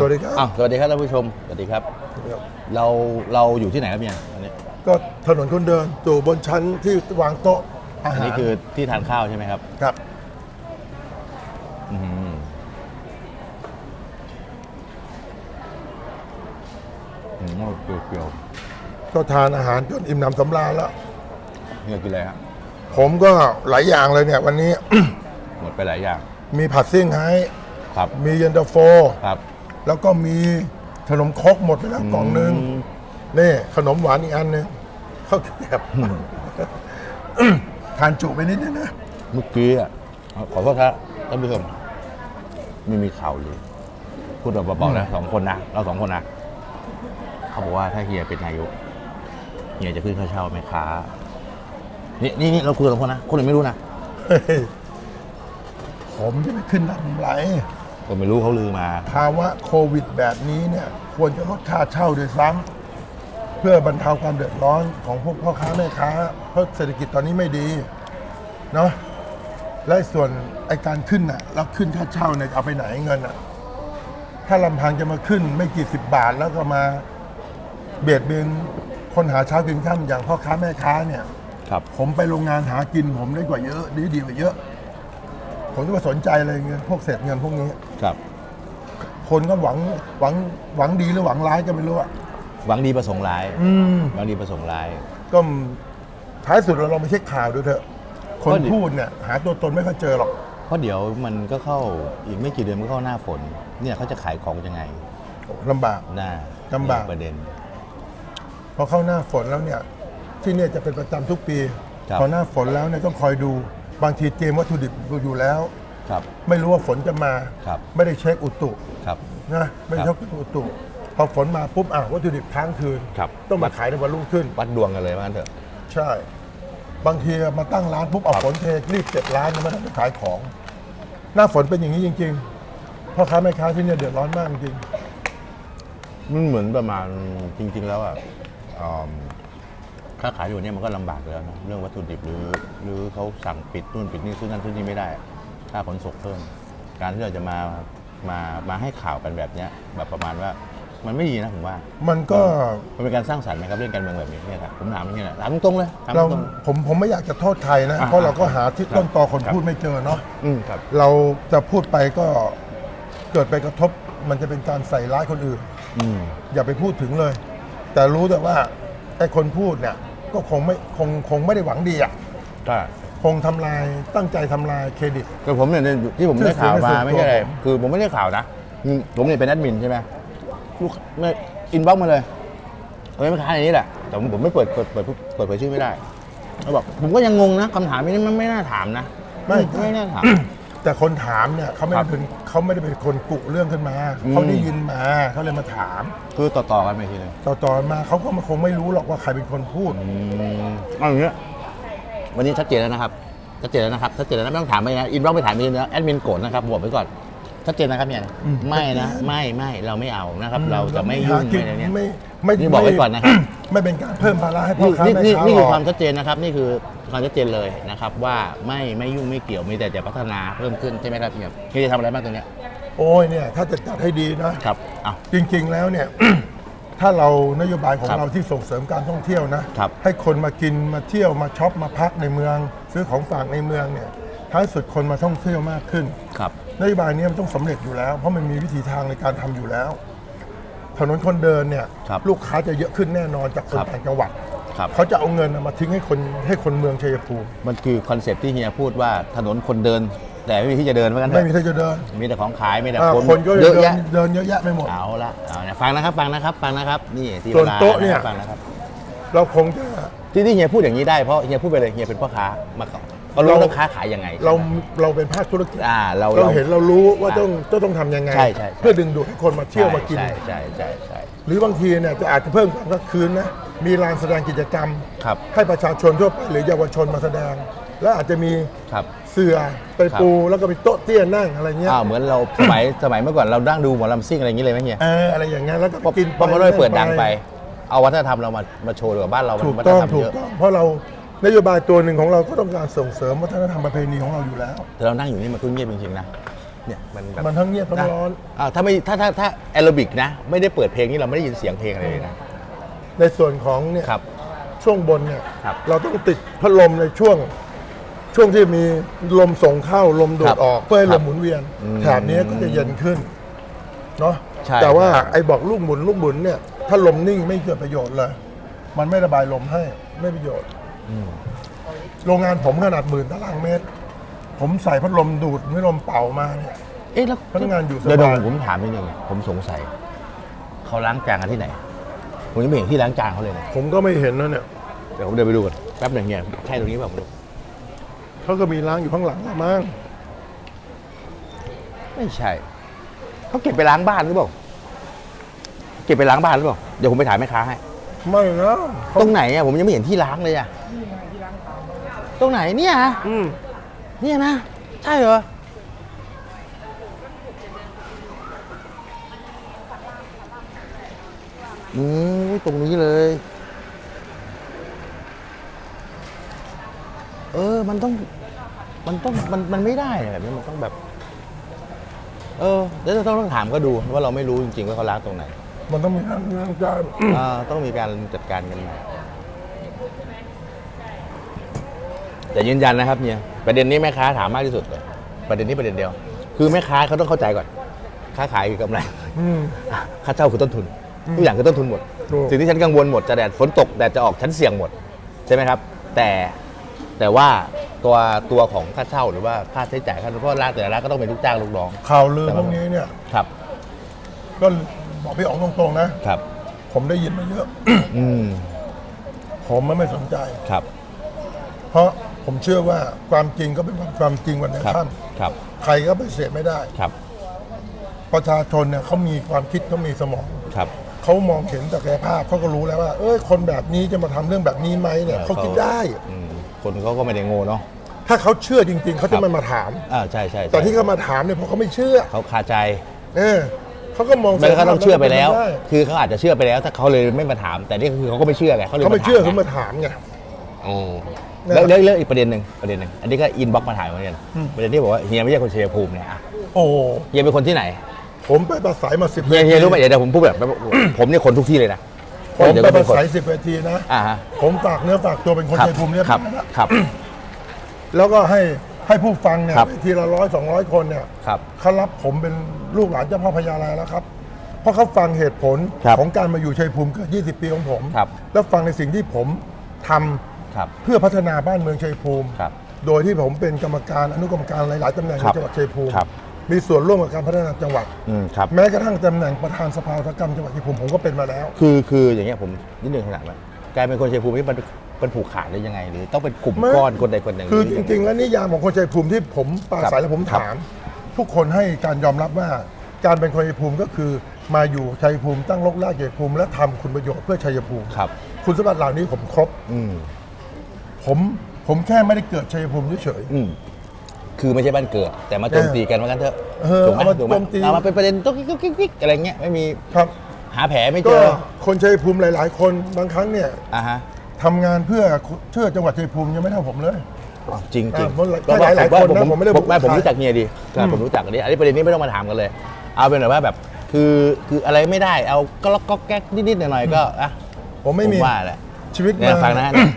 สวัสดีครับ อ้าวสวัสดีครับท่านผู้ชม สวัสดีครับ เราเราอยู่ที่ไหนครับเนี่ยอันนี้ก็ถนนคนเดินอยู่บนชั้นที่วางโต๊ะอาอันหารนี้คือที่ทานข้าวใช่ไหมครับครับ อืมอืมเปรี้ยวก็ทานอาหารจนอิ่มหนำสำราญแล้วๆเนี่ยกินอะไรครับผมก็หลายอย่างเลยเนี่ยวันนี้ หมดไปหลายอย่าง มีผัดซิ่งไฮ้ครับมีเย็นตาโฟ ครับ แล้วก็มีขนมครกหมดไปแล้วกล่องหนึงมนี่ขนมหวานอีกอันหนึงข้าวแคบทานจุไปนิดนึงนะ เมื่อกี้อะขอโทษครับท่านผู้ชมไม่มีข่าวเลย พูดแบบเบาๆนะสองคนนะเราสองคนนะเขาบอกว่าถ้าเฮียเป็นนายกเฮียจะขึ้นค่าเช่าไหมค้านี่นี่นี่เราคุยกับสองคนนะคนอื่นไม่รู้นะเฮ้ยผมจะไปขึ้นนำไร ก็ไม่รู้เขาลือมา ภาวะโควิดแบบนี้เนี่ยควรจะลดค่าเช่าด้วยซ้ำเพื่อบรรเทาความเดือดร้อนของพวกพ่อค้าแม่ค้า เพราะเศรษฐกิจตอนนี้ไม่ดีเนาะและส่วนไอการขึ้นน่ะแล้วขึ้นค่าเช่าเนี่ยเอาไปไหนเงินอะถ้าลำพังจะมาขึ้นไม่กี่สิบบาทแล้วก็มาเบียดเบียนคนหาเช้ากินข้ามอย่างพ่อค้าแม่ค้าเนี่ย ครับ ผมไปโรงงานหากินผมได้กว่าเยอะดีดีกว่าเยอะ ผมจะมาสนใจอะไรเงินพวกเศษเงินพวกนี้ ครับ คนก็หวังหวังหวังดีหรือหวังร้ายก็ไม่รู้อะหวังดีประสงค์ร้ายอืมหวังดีประสงค์ร้าย ก็ท้ายสุดเราลองไปเช็คข่าวดูเถอะ คนก็ดิ พูดเนี่ยหาตัวตนไม่ค่อยเจอหรอก เพราะเดี๋ยวมันก็เข้าอีกไม่กี่เดือนมันก็เข้าหน้าฝน เนี่ยเขาจะขายของยังไงลำบาก หน้าลำบากนี่ประเด็น พอเข้าหน้าฝนแล้วเนี่ย ที่เนี่ยจะเป็นประจำทุกปี ครับ พอหน้าฝนแล้วเนี่ยต้องคอยดู บางทีเตรียมวัตถุดิบอยู่แล้ว ครับ ไม่รู้ว่าฝนจะมา ครับ ไม่ได้เช็คอุตุครับ นะไม่ได้ครัเช็บคอุตุพอฝนมาปุ๊บอะวัตถุดิบค้างคืน ครับ ต้องมาขายในวันรุ่งขึ้น วัดดวงกันเลยว่างั้นเถอะ ใช่ บางทีมาตั้งร้านปุ๊บเอาครับฝนเทรีบเก็บร้านยังไม่ได้ไปขายของ หน้าฝนเป็นอย่างนี้จริงๆพ่อค้าแม่ค้าที่เนี่ยเดือดร้อนมากจริง มันเหมือนประมาณจริง ๆ แล้วอะอืม ค้าขายอยู่เนี่ยมันก็ลำบากอยู่แล้วนะเรื่องวัตถุดิบหรือ หรือเขาสั่งปิดนู่นปิดนี่ซื้อนั่นซื้อนี่ไม่ได้ค่าขนส่งเพิ่ม การที่เราจะมามามาให้ข่าวกันแบบเนี้ยแบบประมาณว่ามันไม่ดีนะผมว่า มันก็มันเป็นการสร้างสรรค์ไหมครับเรื่องการเมืองแบบนี้เนี่ยครับผมถามอย่างนี้แหละถามตรงๆเลยถามเราตรงผมผมไม่อยากจะโทษใครนะอ่าเพราะเราก็หาที่ครับต้นตอคนครับพูดไม่เจอเนาะๆอืมครับเราจะพูดไปก็เกิดไปกระทบมันจะเป็นการใส่ร้ายคนอื่นอืมอย่าไปพูดถึงเลย แต่รู้แต่ว่าไอ้คนพูดเนี่ย ก็คงไม่คงคงไม่ได้หวังดีอะก็คงทำลายตั้งใจทำลายเครดิต คือผมเนี่ยที่ผมได้ข่าวมาชื่อเสียงในส่วนไม่ใช่อะไรตัวผมคือผมไม่ได้ข่าวนะอืมผมเนี่ยเป็นแอดมินใช่ไหมลูกไม่อินบ็อกมาเลยเอ้ยไม่ค้าในนี้แหละแต่ผมผมไม่เปิดเปิดเปิดเปิดเผยชื่อไม่ได้เขาบอกผมก็ยังงงนะคำถามนี้มันไม่น่าถามนะไม่ไม่น่าถาม แต่คนถามเนี่ยเขาไม่ครัได้บเป็นเขาไม่ได้เป็นคนกุเรื่องขึ้นมาอืมเขาได้ยินมาเขาเลยมาถาม คือต่อๆกันไปทีนึงต่อต่อมาเขาก็มาคงไม่รู้หรอกว่าใครเป็นคนพูด อืมเอาอย่างเงี้ยวันนี้ชัดเจนแล้วนะครับชัดเจนแล้วนะครับชัดเจนแล้วนะไม่ต้องถามไปนะอินบ็อกไปถามไปเลยนะแอดมินโกรธนะครับบอกไว้ก่อนชัดเจนนะครับเนี่ยอืม ไม่นะชัดเจนไม่ไม่เราไม่เอานะครับอืเราจะไม่หายุ่งกินไม่อะไรเนี่ย ไม่ไม่นี่บอกไว้ก่อนนะครับ ไม่เป็นการเพิ่มภาระให้พ่อนี่ค้านี่แม่นี่ค้านี่หรคืออกความชัดเจนนะครับ นี่คือ ความชัดเจนเลยนะครับว่าไม่ไม่ยุ่งไม่เกี่ยวมีแต่จะพัฒนาเพิ่มขึ้นใช่ไหมครับพี่ครับพี่จะทำอะไรบ้างตัวเนี้ยโอ้ยเนี่ยถ้าจะจัดให้ดีนะครับเอาจริงๆแล้วเนี่ย ถ้าเรานโยบายของครับเราที่ส่งเสริมการท่องเที่ยวนะให้คนมากินมาเที่ยวมาช็อปมาพักในเมือง ซื้อของฝากในเมืองเนี่ยท้ายสุดคนมาท่องเที่ยวมากขึ้น ครับ นโยบายนี้มันต้องสำเร็จอยู่แล้ว เพราะมันมีวิธีทางในการทำอยู่แล้ว ถนนคนเดินเนี่ยครับลูกค้าจะเยอะขึ้นแน่นอนจากคนครับ ต่างจังหวัด ครับเขาจะเอาเงินมาทิ้งให้คนให้คนเมืองชัยภูมิ มันคือคอนเซปต์ที่เฮียพูดว่าถนนคนเดิน แต่ไม่มีที่จะเดินเหมือนกันเถไม่อะมีที่จะเดิน มีแต่ของขายมีแต่อ่าคนคนก็เยอะเดินแยะเดินเยอะแยะไปหมดเอาละเอาละฟังนะครับฟังนะครับฟังนะครับนี่ที่ส่วนวลาโต๊ะเนี่ยฟังนะครับเราคงจะที่ที่เฮียพูดอย่างนี้ได้เพราะเฮียพูดไปเลยเฮียเป็นพ่อค้ามาก่อนก็รู้เราต้องค้าขายยังไง เราเราเป็นภาคธุรกิจอ่าเราเราเห็นเรารู้ว่าอ่าต้องต้องต้องทำยังไงใช่ใช่ใช่เพื่อดึงดูดให้คนมาเที่ยวมากินใช่ใช่ใช่ใช่ หรือบางทีเนี่ยจะอาจจะเพิ่มความกลางคืนนะมีลานแสดงกิจกรรม ครับ ให้ประชาชนทั่วไปหรือเยาวชนมาแสดง และอาจจะมีครับ เสื่อไปปูแล้วก็มีโต๊ะเตี้ยนั่งอะไรเงี้ยอ้าวเหมือนเราสมัยสมัยเมื่อก่อนเราดั้งดูหมอลำซิ่งอะไรอย่างนี้เลยไหมเฮียเอออะไรอย่างเงี้ยแล้วก็เพราะกินเพราะมันไม่เปิดดังไป เอาวัฒนธรรมเรามามาโชว์ดีกว่าบ้านเรามันถูกวัฒต้นองธรรมถูเยกอะต้องเพราะเรานโยบายตัวหนึ่งของเราก็ต้องการส่งเสริมวัฒนธรรมประเพณีของเราอยู่แล้ว แต่เรานั่งอยู่นี่มันก็เงียบจริงๆนะ เนี่ยมันแบบมันทั้งเงียบทั้งร้อน อ่าถ้าไม่ถ้าถ้าถ้าแอโรบิกนะ ไม่ได้เปิดเพลงนี่เราไม่ได้ยินเสียงเพลงอะไรเลยนะในส่วนของเนี่ยครับ ช่วงบนเนี่ยครับเราต้องติดพัดลมในช่วง ช่วงที่มีลมส่งเข้าลมดูครัดบออกเพื่อให้คลรับมหมุนเวียนอืมแถบนี้ก็จะเย็นขึ้นเนาะใช่แต่ว่าครับ ไอ้บอกลูกหมุนลูกหมุนเนี่ยถ้าลมนิ่งไม่เกิดประโยชน์เลย มันไม่ระบายลมให้ไม่ประโยชน์อืมโรงงานผมขนาดหมื่นตารางเมตร ผมใส่พัดลมดูดไม่ลมเป่ามาเนี่ย เอ๊ะแล้วพนักงานอยู่สบาย เดี๋ยวผมถามนิดนึงผมสงสัย เขาล้างจานกันที่ไหน ผมยังไม่เห็นที่ล้างจานเขาเลยนะผมก็ไม่เห็นนะเนี่ยเดี๋ยวผมเดินไปดูก่อนแป๊บหนึ่งเนี่ยใช่ตรงนี้เปล่าผมดูเขาก็มีล้างอยู่ข้างหลังละมั้งไม่ใช่เขาเก็บไปล้างบ้านหรือเปล่าเก็บไปล้างบ้านหรือเปล่าเดี๋ยวผมไปถ่ายแม่ค้าให้ ไม่นะเขาตรงไหนอะผมยังไม่เห็นที่ล้างเลยอะตรงไหนเนี่ยฮะอืม เนี่ยนะ ใช่เหรอ อืมตรงนี้เลย เออ มันต้อง มันต้อง มัน มันไม่ได้อะแบบนี้มันต้องแบบ เออ เดี๋ยวเราต้องต้องถามก็ดูว่าเราไม่รู้จริงๆว่าเขาล้างตรงไหน มันต้องมีทางเรื่องการ อ่า ต้องมีการจัดการกันใหม่ แต่ยืนยันนะครับเนี่ยประเด็นนี้แม่ค้าถามมากที่สุดเลยประเด็นนี้ประเด็นเดียว คือแม่ค้าเขาต้องเข้าใจก่อน ค้าขายคือกำไรอืม ค่าเช่าคือต้นทุนทุกอย่างคือต้นทุนหมด ถูก สิ่งที่ฉันกังวลหมดจะแดดฝนตกแดดจะออกฉันเสี่ยงหมดใช่ไหมครับ แต่แต่ว่าตัวตัวของค่าเช่าหรือว่าค่าใช้จ่ายค่าเพราะร้านแต่ละร้านก็ต้องเป็นลูกจ้างลูกน้องข่าวลือพวกนี้เนี่ย ครับก็บอกพี่อ๋องตรงๆนะ ครับ ผมได้ยินมาเยอะ อืมผมไม่สนใจ ครับ เพราะ ผมเชื่อว่าความจริงก็เป็นความจริงวันในครับค่ครับำใครก็ไปฏิเสธไม่ได้ ครับ ประชาชนเนี่ยเขามีความคิดเขามีสมองครับ เขามองเห็นศักยภาพเขาก็รู้แล้วว่า เอ้ยคนแบบนี้จะมาทำเรื่องแบบนี้ไหมเนี่ยเออเขาคิดเขาได้ อืมคนเขาก็ไม่ได้โง่เนาะ ถ้าเขาเชื่อจริง ๆเขาครัจะบไม่มาถาม อ่าใช่ใช่ใช่แต่ที่เขามาถามเนี่ยเพราะเขาไม่เชื่อ เขาคาใจเออเขาก็มองไม่เขาต้องเชื่อไปแล้วด้คือเขาอาจจะเชื่อไปแล้ว ถ้าเขาเลยไม่มาถาม แต่นี่คือเขาก็ไม่เชื่อไงเขาเลยเขาไม่เชื่อเขามามาถามไง โอ้นะ แล้วแล้วแล้วอีกประเด็นหนึ่งประเด็นหนึ่งอันนี้ก็อินบ็อกมาถ่ายเหมือนกันอืม ประเด็นที่บอกว่าเฮียไม่ใช่คนชัยภูมิเนี่ยอะโอ้ เฮียเป็นคนที่ไหนผมไปประสัยมาสิบเฮียเฮียรู้ไหมเดี๋ยวเดี๋ยวผมพูดแบบ ผมเนี่ยคนทุกที่เลยนะผมเดี๋ยวไปก็ปเป็นระคนสัยสิบเวทีนะ อ่าฮะผมฝากเนื้อฝากตัวเป็นคนครับชัยภูมิเรียบคร้รัอบยแล้วครับ แล้วก็ให้ให้ผู้ฟังเนี่ยครับ ทีละร้อยสองร้อยคนเนี่ยครับ เขารับผมเป็นลูกหลานเจ้าพ่อพญาแลแล้วครับ เพราะเขาฟังเหตุผลครับของการมาอยู่ชัยภูมิเกิด20 ปีของผม ครับ แล้วฟังในสิ่งที่ผมทำ ครับเพื่อพัฒนาบ้านเมืองชัยภูมิ ครับ โดยที่ผมเป็นกรรมการอนุกรรมการหลาย ๆตำแหน่งครัในบจังหวัดชัยภูมิ ครับ มีส่วนร่วมกับการพัฒนาจังหวัด อืมครับ แม้กระทั่งตำแหน่งประธานสภาอุตสาหกรรมจังหวัดชัยภูมิผมก็เป็นมาแล้ว คือคืออย่างเงี้ยผมนิดนึงขนาดว่ากลายเป็นคนชัยภูมินี่มันมันผูกขาดได้ยังไงหรือต้องเป็นกลุ่มไม่ ก้อนคนใดคนหนึ่งคือจริง ๆ แล้วนิยามของคนชัยภูมิที่ผมปราศัยและผมครับถาม ทุกคนให้การยอมรับว่าการเป็นคนชัยภูมิก็คือ มาอยู่ชัยภูมิตั้งรกรากชัยภูมิและทำคุณประโยชน์เพื่อชัยภูมิ ครับ คุณสมบัติเหล่านี้ผมครบ อืม ผมผมแค่ไม่ได้เกิดชัยภูมิเฉย อืมคือไม่ใช่บ้านเกิด แต่มาโจมตีกันว่ากันเถอะเออถูกไหมเอามาถูกไหมโจมตี เอามาเป็นประเด็นตุ๊กกิ๊กกิ๊กกิ๊กอะไรเงี้ยไม่มีๆครับ หาแผลไม่เจก็อคนชัยภูมิหลาย ๆ คนบางครั้งเนี่ยอ่าฮะทำงานเพื่อเชื่อจังหวัดชัยภูมิยังไม่เท่าผมเลยจริงจริงอ่าหลายหลายคนนะผมไม่ได้ผมบอกผมใครรู้จักเฮียดีครับผมรู้จักอันนี้อันนี้ประเด็นนี้ไม่ต้องมาถามกันเลย เอาเป็นแบบว่าแบบ คือคืออะไรไม่ได้เอาก็ล็อกก็แก๊กนิดๆหน่อยๆก็อะผมไม่มี ว่าแหละชีวิตเนี่ยมา ฟังนะเนี่ย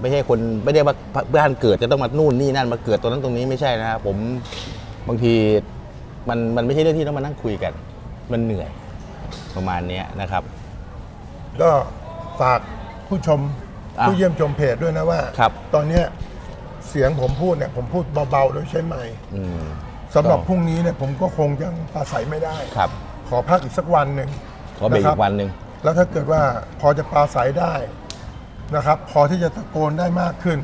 ไม่ใช่คนไม่ได้ว่าบ้านเกิดจะต้องมานู่นนี่นั่นมาเกิดตรงนั้นตรงนี้ไม่ใช่นะครับผมบางทีมันมันไม่ใช่เรื่องที่ต้องมานั่งคุยกัน มันเหนื่อยประมาณเนี้ยนะครับ ก็ฝากผู้ชมอะผู้เยี่ยมชมเพจด้วยนะว่า ครับ ตอนเนี้ยเสียงผมพูดเนี่ยผมพูดเบาๆโดยใช้ไมค์อืมสำหรับก็พรุ่งนี้เนี่ยผมก็คงยังปราศัยไม่ได้ ครับ ขอพักอีกสักวันหนึ่งขอเบรกะคอีบกวันหนึ่ง แล้วถ้าเกิดว่าพอจะปราศัยได้ นะครับ พอที่จะตะโกนได้มากขึ้น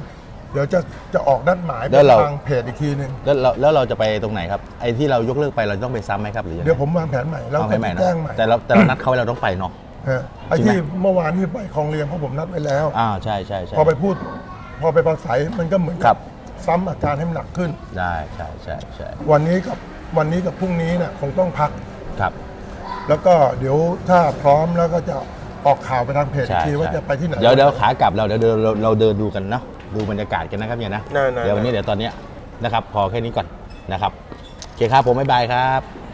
เดี๋ยวจะจะออกนัดหมายไปทางเพจอีกทีหนึ่งแล้วเราแล้วเราจะไปตรงไหนครับไอ้ที่เรายกเลิกไปเราต้องไปซ้ำไหมครับหรือยังไงเดี๋ยวผมวางแผนใหม่แล้วเอาจะใหม่ๆนะแจ้งใหม่แต่เราแต่เรานัดเขาไว้เราต้องไปเนาะ ฮะไอ้จริงไหม ที่เมื่อวานที่ไปคลองเรียงเพราะผมนัดไว้แล้ว อ่าใช่ใช่ใช่ พอไปพูด พอไปปราศัยมันก็เหมือนครับ ซ้ำอาการให้มันหนักขึ้น ได้ใช่ใช่ใช่วันนี้กับวันนี้กับพรุ่งนี้เนี่ยคงต้องพัก ครับ แล้วก็เดี๋ยวถ้าพร้อมแล้วก็จะ ออกข่าวไปทางเพจอีใช่กทีว่าใช่จะไปที่ไหนเดี๋ยวเดี๋ยวขากลับเราเดี๋ยวเดินเราเราเดินดูกันเนาะดูบรรยากาศกันนะครับเนี่ยนะได้ๆเดี๋ยววันนี้เดี๋ยวตอนเนี้ยนะครับพอแค่นี้ก่อนนะครับโอเคครับผมบ๊ายบายครับ